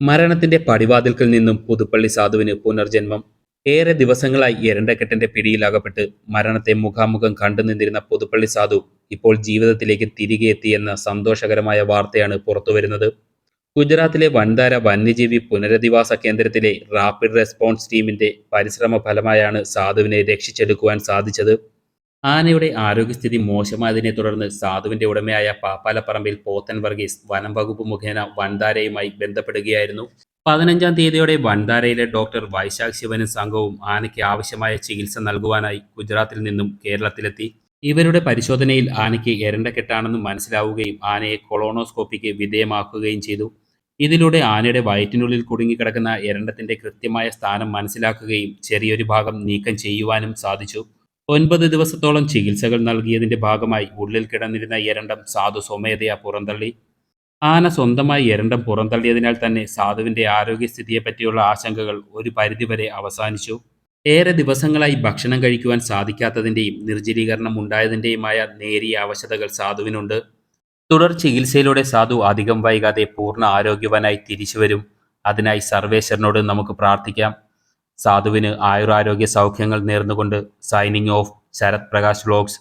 മരണത്തിന്റെ പടിവാതിൽക്കൽ നിന്നും പുതുപ്പള്ളി സാധുവിന് പുനർജന്മം. ഏറെ ദിവസങ്ങളായി എരണ്ടക്കെട്ടിന്റെ പിടിയിലകപ്പെട്ട് മരണത്തെ മുഖാമുഖം കണ്ടു നിന്നിരുന്ന പുതുപ്പള്ളി സാധു ഇപ്പോൾ ജീവിതത്തിലേക്ക് തിരികെ എത്തിയെന്ന സന്തോഷകരമായ വാർത്തയാണ് പുറത്തുവരുന്നത് ഗുജറാത്തിലെ വൻതാര വന്യജീവി പുനരധിവാസ കേന്ദ്രത്തിലെ റാപ്പിഡ് റെസ്പോൺസ് ടീമിന്റെ പരിശ്രമ ഫലമായാണ് സാധുവിനെ രക്ഷിച്ചെടുക്കുവാൻ സാധിച്ചത്. ആനയുടെ ആരോഗ്യസ്ഥിതി മോശമായതിനെ തുടർന്ന് സാധുവിന്റെ ഉടമയായ പാപ്പാലപ്പറമ്പിൽ പോത്തൻ വർഗീസ് വനം വകുപ്പ് മുഖേന വൻതാരയുമായി ബന്ധപ്പെടുകയായിരുന്നു. പതിനഞ്ചാം തീയതിയോടെ വൻതാരയിലെ ഡോക്ടർ വൈശാഖ് ശിവനും സംഘവും ആനയ്ക്ക് ആവശ്യമായ ചികിത്സ നൽകുവാനായി ഗുജറാത്തിൽ നിന്നും കേരളത്തിലെത്തി. ഇവരുടെ പരിശോധനയിൽ ആനയ്ക്ക് എരണ്ടക്കെട്ടാണെന്ന് മനസ്സിലാവുകയും ആനയെ കൊളോണോസ്കോപ്പിക്ക് വിധേയമാക്കുകയും ചെയ്തു. ഇതിലൂടെ ആനയുടെ വയറ്റിനുള്ളിൽ കുടുങ്ങിക്കിടക്കുന്ന എരണ്ടത്തിന്റെ കൃത്യമായ സ്ഥാനം മനസ്സിലാക്കുകയും ചെറിയൊരു ഭാഗം നീക്കം ചെയ്യുവാനും സാധിച്ചു. ഒൻപത് ദിവസത്തോളം ചികിത്സകൾ നൽകിയതിന്റെ ഭാഗമായി ഉള്ളിൽ കിടന്നിരുന്ന എരണ്ടം സാധു സ്വമേധയാ പുറന്തള്ളി. ആന സ്വന്തമായി എരണ്ടം പുറന്തള്ളിയതിനാൽ തന്നെ സാധുവിന്റെ ആരോഗ്യസ്ഥിതിയെപ്പറ്റിയുള്ള ആശങ്കകൾ ഒരു പരിധിവരെ അവസാനിച്ചു. ഏറെ ദിവസങ്ങളായി ഭക്ഷണം കഴിക്കുവാൻ സാധിക്കാത്തതിന്റെയും നിർജലീകരണം ഉണ്ടായതിന്റെയുമായ നേരിയ അവശതകൾ സാധുവിനുണ്ട്. തുടർ ചികിത്സയിലൂടെ സാധു അധികം വൈകാതെ പൂർണ ആരോഗ്യവാനായി തിരിച്ചുവരും. അതിനായി സർവേശ്വരനോട് നമുക്ക് പ്രാർത്ഥിക്കാം. സാധുവിന് ആയുരാരോഗ്യ സൗഖ്യങ്ങൾ നേർന്നുകൊണ്ട് signing off Sharath Prakash vlogs